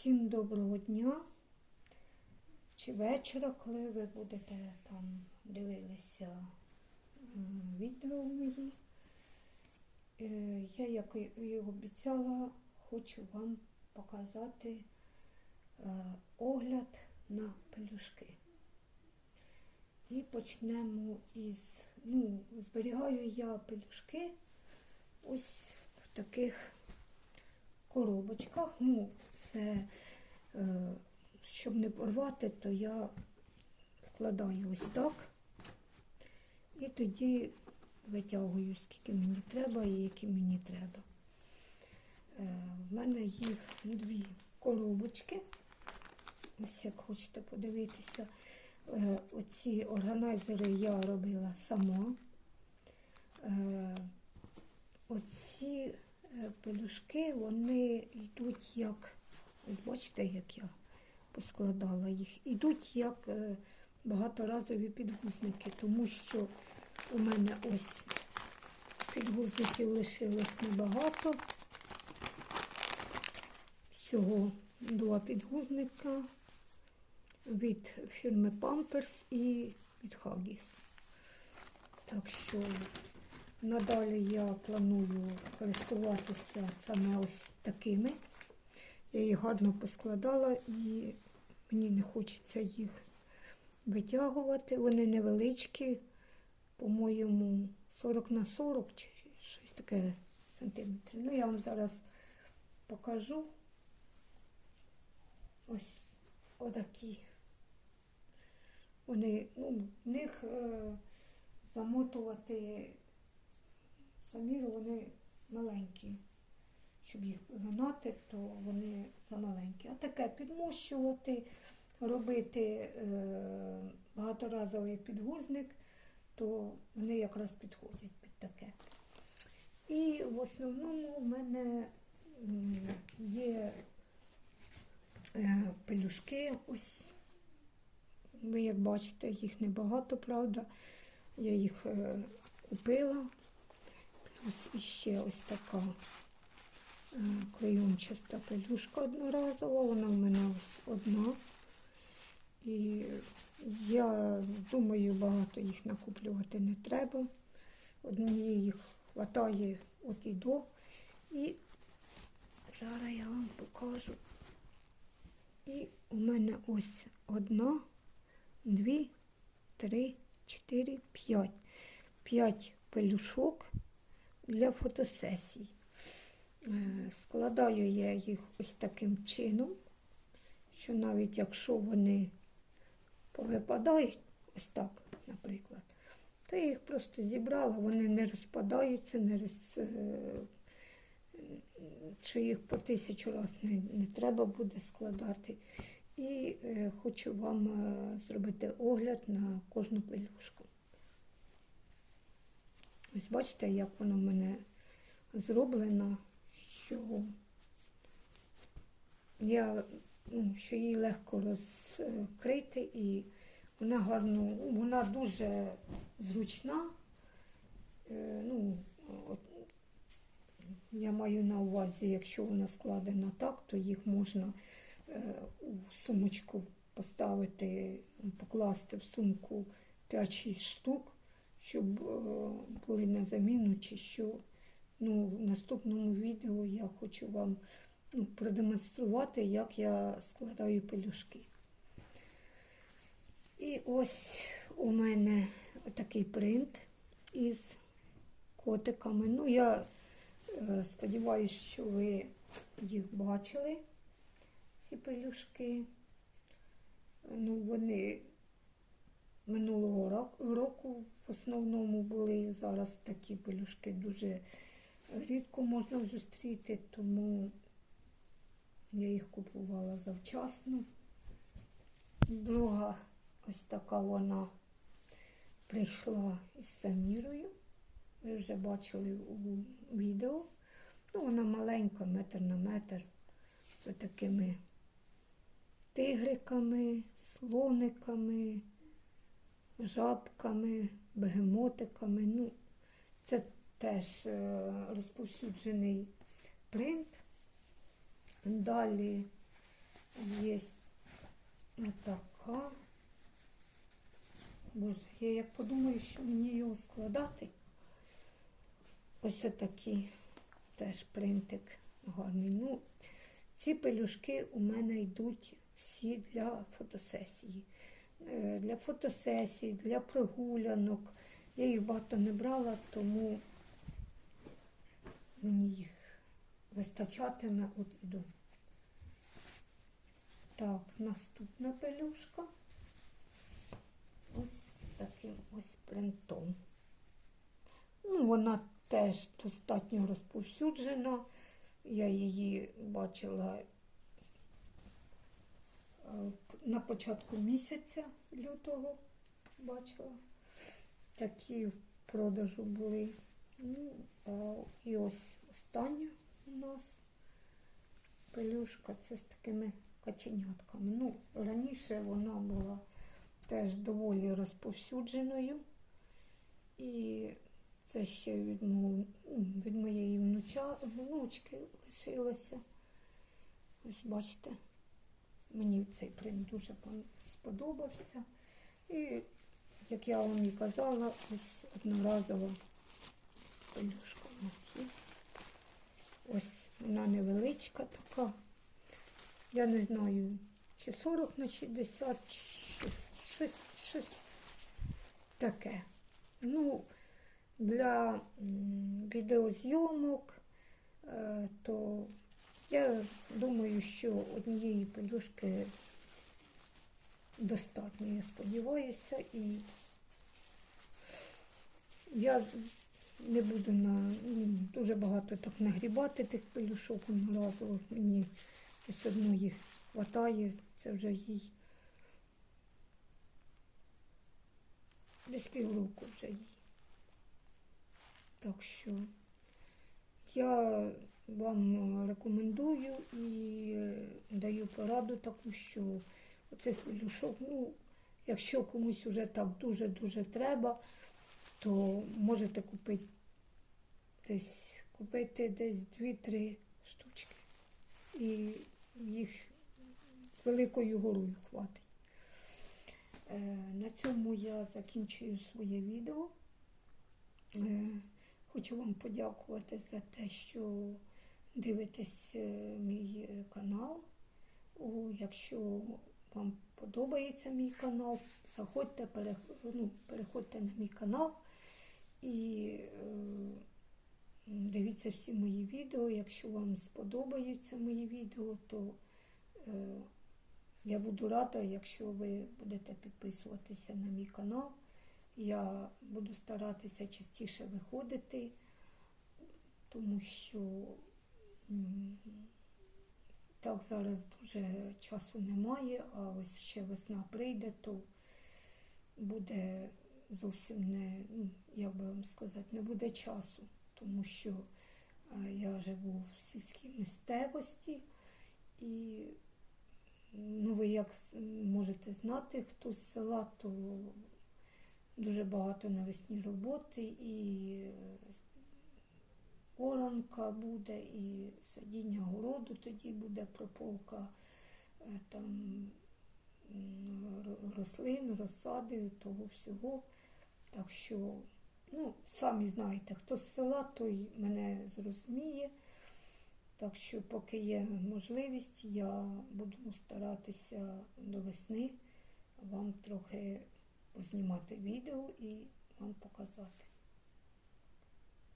Всім доброго дня чи вечора, коли ви будете там дивилися відео мої. Е, Я, як і обіцяла, хочу вам показати е, огляд на пелюшки. І почнемо із, ну, зберігаю я пелюшки ось в таких коробочках. Ну, це, е, щоб не порвати, то я вкладаю ось так. І тоді витягую, скільки мені треба і які мені треба. Е, в мене їх дві коробочки. Ось як хочете подивитися. Е, оці органайзери я робила сама. Оці пелюшки, вони йдуть як, ось бачите, як я поскладала їх, йдуть як е, багаторазові підгузники, тому що у мене ось підгузників лишилось небагато. Всього два підгузника від фірми Pampers і від Huggies. Так що надалі я планую користуватися саме ось такими. Я їх гарно поскладала і мені не хочеться їх витягувати. Вони невеличкі, по-моєму, 40 на 40 чи щось таке сантиметрів. Ну, я вам зараз покажу. Ось отакі. Вони, ну, в них е, замотувати саміру, вони маленькі. Щоб їх гнати, то вони замаленькі. А таке підмощувати, робити е, багаторазовий підгузник, то вони якраз підходять під таке. І в основному в мене є е, пелюшки. Ось ви як бачите, їх небагато, правда. Я їх е, купила. Плюс іще ось така клейончаста пелюшка одноразова. Вона в мене ось одна. І я думаю, багато їх накуплювати не треба. Однієї їх хватає от і до. І зараз я вам покажу. І у мене ось одна, дві, три, чотири, п'ять. П'ять пелюшок для фотосесій. Е, Складаю я їх ось таким чином, що навіть якщо вони повипадають, ось так, наприклад, то я їх просто зібрала, вони не розпадаються, не роз... е, що їх по тисячу разів не, не треба буде складати. І е, хочу вам е, зробити огляд на кожну пелюшку. Ось бачите, як воно в мене зроблено, що я, ну, що її легко розкрити і вона гарно, вона дуже зручна. Е, Ну, от, я маю на увазі, якщо вона складена так, то їх можна е, у сумочку поставити, покласти в сумку 5-6 штук, щоб е, були на заміну чи що. Ну, в наступному відео я хочу вам ну, продемонструвати, як я складаю пелюшки. І ось у мене такий принт із котиками. Ну, я е, сподіваюся, що ви їх бачили, ці пелюшки. Ну, вони минулого року, в основному були. Зараз такі пелюшки дуже рідко можна зустріти, тому я їх купувала завчасно. Друга ось така вона прийшла із самірою. Ви вже бачили у відео. Ну, вона маленька, метр на метр, з такими тигриками, слониками, жабками, бегемотиками. Ну, це теж е, розповсюджений принт. Далі є така. Боже, я як подумаю, що мені його складати. Ось такі теж принтик гарний. Ну, ці пелюшки у мене йдуть всі для фотосесії. Е, Для фотосесій, для прогулянок. Я їх багато не брала, тому мені їх вистачатиме от іду. Так, наступна пелюшка. Ось таким ось принтом. Ну, вона теж достатньо розповсюджена. Я її бачила е, на початку місяця лютого бачила. Такі в продажу були. Ну, і ось остання у нас пелюшка це з такими каченятками. Ну, раніше вона була теж доволі розповсюдженою. І це ще від, мого, від моєї внуча, внучки лишилося. Ось бачите, мені цей принт дуже сподобався. І, як я вам і казала, ось одноразова пелюшка у нас є. Ось вона невеличка така. Я не знаю, чи 40 на 60, чи щось, щось, таке. Ну, для відеозйомок, е, то я думаю, що однієї пелюшки достатньо, я сподіваюся, і я не буду на ну, дуже багато так нагрібати тих пелюшок одноразових. Мені все одно їх вистачає, це вже їй десь півроку вже їй. Так що я вам рекомендую і даю пораду таку, що оцих пелюшок, ну, якщо комусь вже так дуже-дуже треба, то можете купити десь купити десь 2-3 штучки. І їх з великою горою хватить. Е, На цьому я закінчую своє відео. Е, Хочу вам подякувати за те, що дивитесь е, мій канал. О, Якщо вам подобається мій канал, заходьте, ну, переходьте на мій канал і е, дивіться всі мої відео. Якщо вам сподобаються мої відео, то е, я буду рада, якщо ви будете підписуватися на мій канал. Я буду старатися частіше виходити, тому що так зараз дуже часу немає, а ось ще весна прийде, то буде зовсім не, ну, як би вам сказати, не буде часу, тому що я живу в сільській місцевості і ну, ви як можете знати, хто з села, то дуже багато навесні роботи і е, оранка буде, і садіння городу тоді буде прополка е, там рослин, розсади, того всього. Так що, ну, самі знаєте, хто з села, той мене зрозуміє. Так що, поки є можливість, я буду старатися до весни вам трохи познімати відео і вам показати.